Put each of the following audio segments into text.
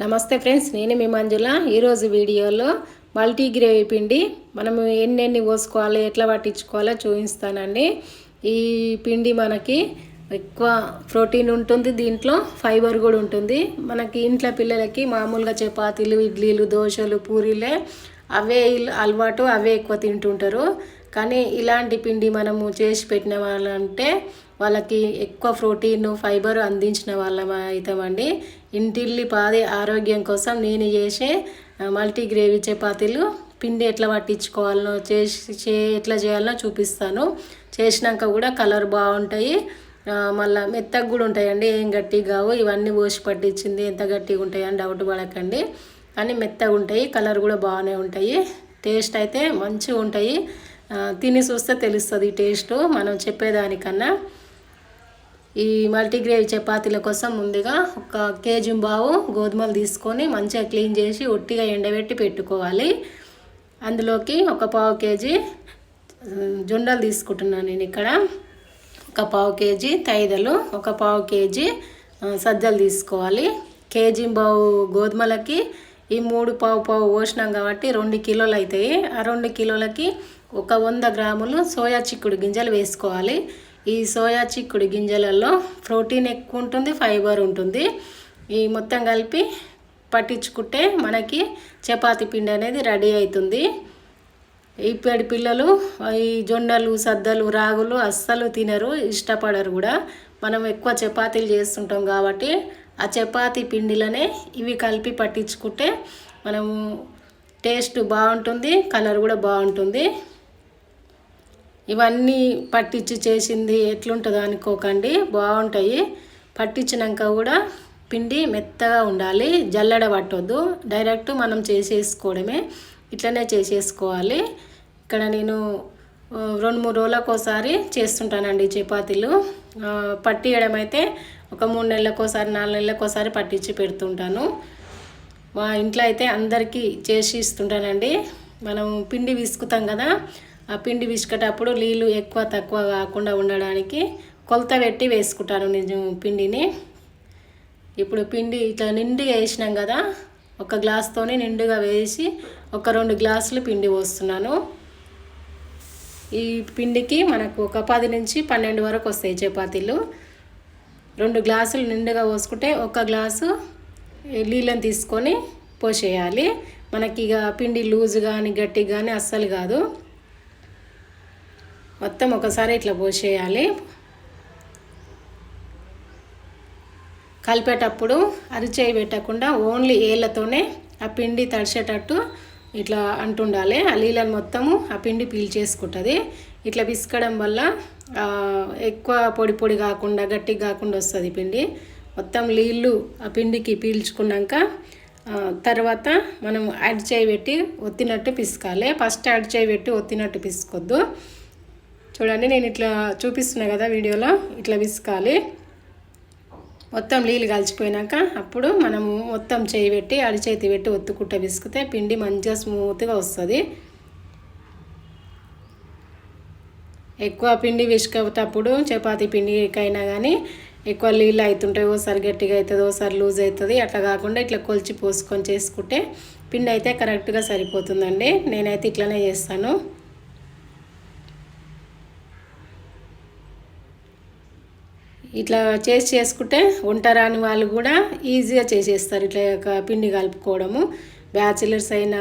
నమస్తే ఫ్రెండ్స్ నేను మీ మంజుల. ఈరోజు వీడియోలో మల్టీ గ్రేవీ పిండి మనము ఎన్నెన్ని పోసుకోవాలి ఎట్లా పట్టించుకోవాలో చూపిస్తానండి. ఈ పిండి మనకి ఎక్కువ ప్రోటీన్ ఉంటుంది దీంట్లో ఫైబర్ కూడా ఉంటుంది. మనకి ఇంట్లో పిల్లలకి మామూలుగా చపాతీలు ఇడ్లీలు దోశలు పూరీలే అవే ఇల్- అలవాటు అవే ఎక్కువ తింటుంటారు. కానీ ఇలాంటి పిండి మనము చేసి పెట్టిన వాళ్ళంటే వాళ్ళకి ఎక్కువ ప్రోటీన్ ఫైబర్ అందించిన వాళ్ళం అవుతామండి ఇంటిల్లి పాది ఆరోగ్యం కోసం నేను చేసే మల్టీగ్రేవీ మల్టీ గ్రేవీ చపాతీలు పిండి ఎట్లా పట్టించుకోవాలనో చేసి చే ఎట్లా చేయాలనో చూపిస్తాను. చేసినాక కూడా కలర్ బాగుంటాయి. మళ్ళీ మళ్ళా మెత్తగా కూడా ఉంటాయండి. ఏం గట్టిగా కావు. ఇవన్నీ పోసి పట్టించింది. ఎంత గట్టిగా ఉంటాయని డౌట్ పడకండి. కానీ మెత్తగా ఉంటాయి. కలర్ కూడా బాగానే ఉంటాయి. టేస్ట్ అయితే మంచిగా ఉంటాయి. తిని చూస్తే తెలుస్తుంది టేస్ట్. మనం చెప్పేదానికన్నా. ఈ మల్టీగ్రేవ్ చపాతీల కోసం ముందుగా ఒక కేజీ బావు గోధుమలు తీసుకొని మంచిగా క్లీన్ చేసి ఒట్టిగా ఎండబెట్టి పెట్టుకోవాలి. అందులోకి ఒక పావు కేజీ జొండలు తీసుకుంటున్నాను నేను ఇక్కడ. ఒక పావు కేజీ తైదలు ఒక పావు కేజీ సజ్జలు తీసుకోవాలి. కేజీ బావు గోధుమలకి ఈ మూడు పావు పావు పోసినాం కాబట్టి రెండు కిలోలు అవుతాయి ఆ రెండు కిలోలకి ఒక వంద గ్రాములు సోయా చిక్కుడు గింజలు వేసుకోవాలి. ఈ సోయా చిక్కుడు గింజలలో ప్రోటీన్ ఎక్కువ ఉంటుంది ఫైబర్ ఉంటుంది. ఈ మొత్తం కలిపి పట్టించుకుంటే మనకి చపాతి పిండి అనేది రెడీ అవుతుంది. ఇప్పటి పిల్లలు ఈ జొన్నలు సద్దలు రాగులు అస్సలు తినరు ఇష్టపడరు కూడా. మనం ఎక్కువ చపాతీలు చేస్తుంటాం కాబట్టి ఆ చపాతీ పిండిలనే ఇవి కలిపి పట్టించుకుంటే మనము టేస్ట్ బాగుంటుంది కలర్ కూడా బాగుంటుంది. ఇవన్నీ పట్టించి చేసింది ఎట్లుంటుందో అనుకోకండి బాగుంటాయి. పట్టించినాక కూడా పిండి మెత్తగా ఉండాలి జల్లెడ పట్టొద్దు. డైరెక్ట్ మనం చేసేసుకోవడమే. ఇట్లనే చేసేసుకోవాలి. ఇక్కడ నేను రెండు మూడు రోజులకోసారి చేస్తుంటానండి చపాతీలు. పట్టియడం అయితే ఒక మూడు నెలలకోసారి నాలుగు నెలలకోసారి పట్టించి పెడుతుంటాను. మా ఇంట్లో అయితే అందరికీ చేసి ఇస్తుంటానండి. మనం పిండి విసుకుతాం కదా పిండి విసుకేటప్పుడు నీళ్ళు ఎక్కువ తక్కువ కాకుండా ఉండడానికి కొలత పెట్టి వేసుకుంటాను నేను పిండిని. ఇప్పుడు పిండి ఇట్లా నిండుగా వేసినాం కదా ఒక గ్లాస్తోని నిండుగా వేసి ఒక రెండు గ్లాసులు పిండి పోస్తున్నాను. ఈ పిండికి మనకు ఒక పది నుంచి పన్నెండు వరకు వస్తాయి చపాతీలు. రెండు గ్లాసులు నిండుగా పోసుకుంటే ఒక గ్లాసు నీళ్ళని తీసుకొని పోసేయాలి. మనకి ఇక పిండి లూజ్ కానీ గట్టి కానీ అస్సలు కాదు. మొత్తం ఒకసారి ఇట్లా పోసేయాలి కలిపేటప్పుడు అరిచేయి పెట్టకుండా ఓన్లీ ఏళ్ళతోనే ఆ పిండి తడిచేటట్టు ఇట్లా అంటుండాలి. ఆ నీళ్ళని మొత్తము ఆ పిండి పీల్చేసుకుంటుంది ఇట్లా పిసకడం వల్ల ఎక్కువ పొడి పొడి కాకుండా గట్టి కాకుండా వస్తుంది పిండి. మొత్తం నీళ్ళు ఆ పిండికి పీల్చుకున్నాక తర్వాత మనం యాడ్ చేయి పెట్టి ఒత్తినట్టు పిసకాలి. ఫస్ట్ యాడ్ చేయి పెట్టి ఒత్తినట్టు పిసుకొద్దు. చూడండి నేను ఇట్లా చూపిస్తున్నా కదా వీడియోలో ఇట్లా విసుకాలి. మొత్తం నీళ్ళు కలిసిపోయినాక అప్పుడు మనము మొత్తం చేయి పెట్టి అడి చేతి పెట్టి ఒత్తుకుంట విసికితే పిండి మంచిగా స్మూత్గా వస్తుంది. ఎక్కువ పిండి విసుకేటప్పుడు చపాతి పిండికైనా కానీ ఎక్కువ నీళ్ళు అవుతుంటాయి ఓసారి గట్టిగా అవుతుంది ఓసారి లూజ్ అవుతుంది అట్లా కాకుండా ఇట్లా కొలిచి పోసుకొని చేసుకుంటే పిండి అయితే కరెక్ట్గా సరిపోతుందండి. నేనైతే ఇట్లనే చేస్తాను. ఇట్లా చేసి చేసుకుంటే ఉంటారాని వాళ్ళు కూడా ఈజీగా చేసేస్తారు. ఇట్లా ఒక పిండి కలుపుకోవడము బ్యాచిలర్స్ అయినా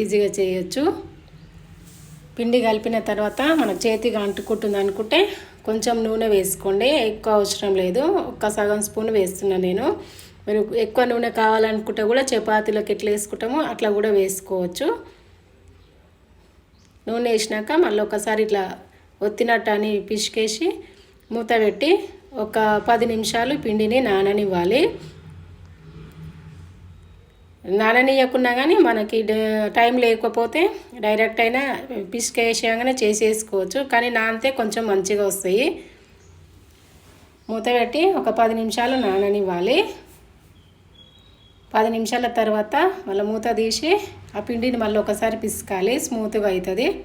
ఈజీగా చేయొచ్చు. పిండి కలిపిన తర్వాత మన చేతిగా అంటుకుంటుంది అనుకుంటే కొంచెం నూనె వేసుకోండి. ఎక్కువ అవసరం లేదు. ఒక్క సగం స్పూన్ వేస్తున్నా నేను. మీరు ఎక్కువ నూనె కావాలనుకుంటే కూడా చపాతీలోకి ఎట్లా వేసుకుంటామో అట్లా కూడా వేసుకోవచ్చు. నూనె వేసినాక మళ్ళీ ఒకసారి ఇట్లా ఒత్తినట్టు అని పిసికేసి మూత పెట్టి ఒక పది నిమిషాలు పిండిని నాననివ్వాలి. నాననీయకున్నా కానీ మనకి టైం లేకపోతే డైరెక్ట్ అయినా పిసికేసాగానే చేసేసుకోవచ్చు. కానీ నానితే కొంచెం మంచిగా వస్తాయి. మూత పెట్టి ఒక పది నిమిషాలు నాననివ్వాలి. పది నిమిషాల తర్వాత మళ్ళీ మూత తీసి ఆ పిండిని మళ్ళీ ఒకసారి పిసకాలి. స్మూత్గా అవుతుంది.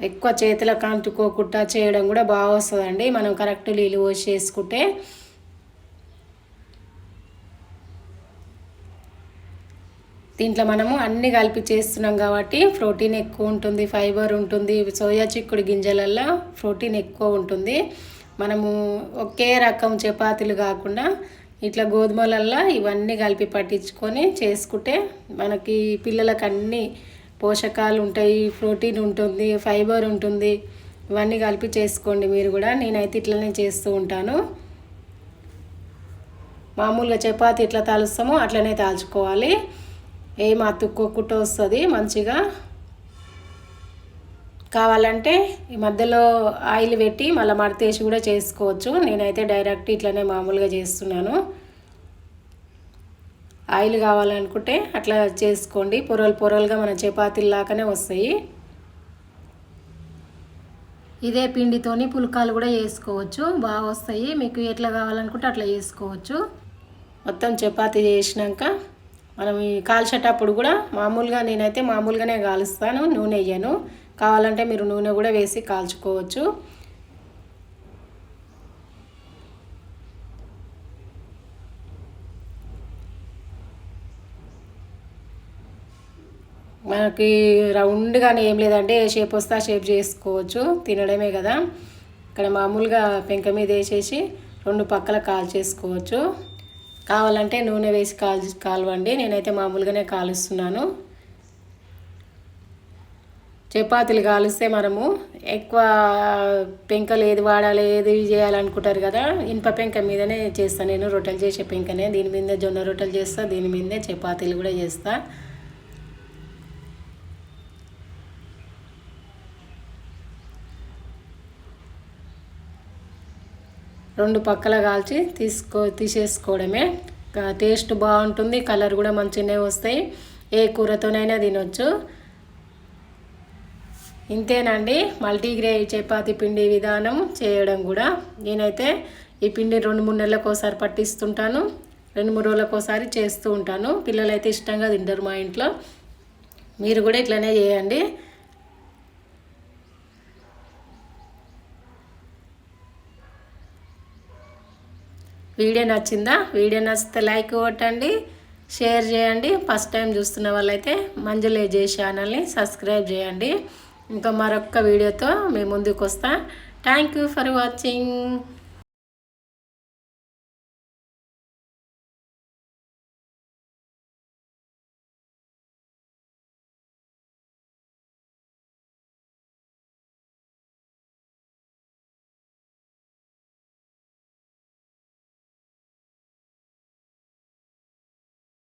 ఎక్కువ చేతులకు అంటుకోకుండా చేయడం కూడా బాగా వస్తుందండి. మనం కరెక్ట్ నీళ్ళు పోసి చేసుకుంటే. దీంట్లో మనము అన్నీ కలిపి చేస్తున్నాం కాబట్టి ప్రోటీన్ ఎక్కువ ఉంటుంది ఫైబర్ ఉంటుంది సోయా చిక్కుడు గింజలల్లో ప్రోటీన్ ఎక్కువ ఉంటుంది. మనము ఒకే రకం చపాతీలు కాకుండా ఇట్లా గోధుమలల్లో ఇవన్నీ కలిపి పట్టించుకొని చేసుకుంటే మనకి పిల్లలకు అన్నీ పోషకాలు ఉంటాయి ప్రోటీన్ ఉంటుంది ఫైబర్ ఉంటుంది. ఇవన్నీ కలిపి చేసుకోండి మీరు కూడా. నేనైతే ఇట్లనే చేస్తూ ఉంటాను. మామూలుగా చపాతి ఇట్లా తాలుస్తామో అట్లనే తాల్చుకోవాలి. ఏం అతుక్కోకుండా వస్తుంది మంచిగా. కావాలంటే ఈ మధ్యలో ఆయిల్ పెట్టి మళ్ళీ మడతేసి కూడా చేసుకోవచ్చు. నేనైతే డైరెక్ట్ ఇట్లనే మామూలుగా చేస్తున్నాను. ఆయిల్ కావాలనుకుంటే అట్లా చేసుకోండి. పొరలు పొరలుగా మన చపాతీల్లాగానే వస్తాయి. ఇదే పిండితోని పుల్కాలు కూడా చేసుకోవచ్చు. బాగా వస్తాయి. మీకు ఎట్లా కావాలనుకుంటే అట్లా చేసుకోవచ్చు. మొత్తం చపాతీ చేసినాక మనం కాల్చేటప్పుడు కూడా మామూలుగా నేనైతే మామూలుగానే కాలుస్తాను. నూనె వేయను. కావాలంటే మీరు నూనె కూడా వేసి కాల్చుకోవచ్చు. మనకి రౌండ్గానే ఏం లేదంటే ఏ షేప్ వస్తే ఆ షేప్ చేసుకోవచ్చు. తినడమే కదా. ఇక్కడ మామూలుగా పెంక మీద వేసేసి రెండు పక్కల కాల్ చేసుకోవచ్చు. కావాలంటే నూనె వేసి కాల్ కాలవండి. నేనైతే మామూలుగానే కాలుస్తున్నాను. చపాతీలు కాలుస్తే మనము ఎక్కువ పెంకలు ఏది వాడాలి ఏది చేయాలనుకుంటారు కదా. ఇనుప పెంక మీదనే చేస్తాను నేను రొట్టెలు చేసే పెంకనే. దీని మీదే జొన్న రొట్టెలు చేస్తా. దీని మీదే చపాతీలు కూడా చేస్తాను రెండు పక్కల కాల్చి తీసుకో తీసేసుకోవడమే. టేస్ట్ బాగుంటుంది కలర్ కూడా మంచిగానే వస్తాయి. ఏ కూరతోనైనా తినొచ్చు. ఇంతేనండి. మల్టీగ్రేవ్ చపాతి పిండి విధానం చేయడం కూడా. నేనైతే ఈ పిండి రెండు మూడు నెలలకు ఒకసారి పట్టిస్తుంటాను. రెండు మూడు రోజులకు ఒకసారి చేస్తూ ఉంటాను. పిల్లలు అయితే ఇష్టంగా తింటారు మా ఇంట్లో. మీరు కూడా ఇట్లనే చేయండి. వీడియో నచ్చిందా? వీడియో నచ్చితే లైక్ కొట్టండి షేర్ చేయండి. ఫస్ట్ టైం చూస్తున్న వాళ్ళైతే మంజులే జే ఛానల్ని సబ్స్క్రైబ్ చేయండి. ఇంకా మరొక వీడియోతో మీ ముందుకు వస్తా థ్యాంక్ యూ ఫర్ వాచింగ్